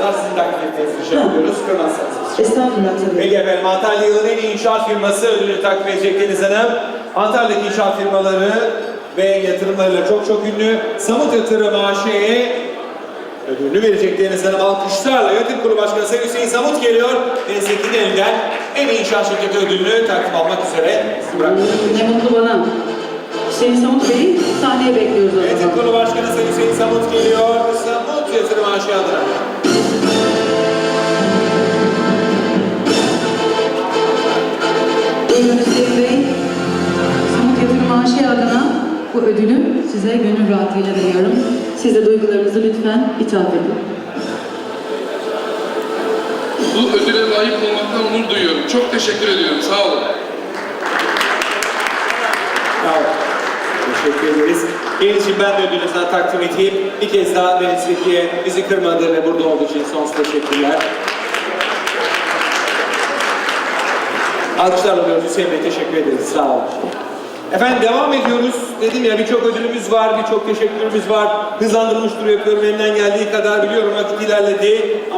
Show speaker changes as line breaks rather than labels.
birazdan sizin takip etmenizi rica ediyoruz. Kırmazsanız.
Estağfurullah tabii.
Peki efendim Antalya yılın en iyi inşaat firması ödülünü takdim edecek Deniz Hanım. Antalya'daki inşaat firmaları ve yatırımlarıyla çok çok ünlü Samut Yatırım AŞ'ye ödülünü verecek Deniz Hanım. Alkışlarla yönetim kurulu başkanı Sayın Hüseyin Samut geliyor. Deniz Tekin'in elinden en iyi inşaat şirketi ödülünü takdim almak üzere sizi bırakıyorum.
Ne mutlu bana. Hüseyin Samut Bey'i sahneye bekliyoruz o
Yönetim
zaman.
kurulu başkanı Sayın
bu ödülü size gönül rahatlığıyla veriyorum. Siz de duygularınızı lütfen ithaf edin.
Bu ödüle layık olmaktan onur duyuyorum. Çok teşekkür ediyorum. Sağ olun.
Sağ olun. Teşekkür ederiz. Benim için ben de ödülü sana takdim edeyim. Bir kez daha Deniz Tekin'e bizi kırmadığı ve burada olduğu için sonsuz teşekkürler. Alkışlarla alıyoruz Hüseyin Bey. Teşekkür ederiz. Sağ olun. Efendim devam ediyoruz. Dedim ya birçok ödülümüz var, birçok teşekkürümüz var. Hızlandırılmış tur yapıyorum elimden geldiği kadar biliyorum vakit ilerledi. Ama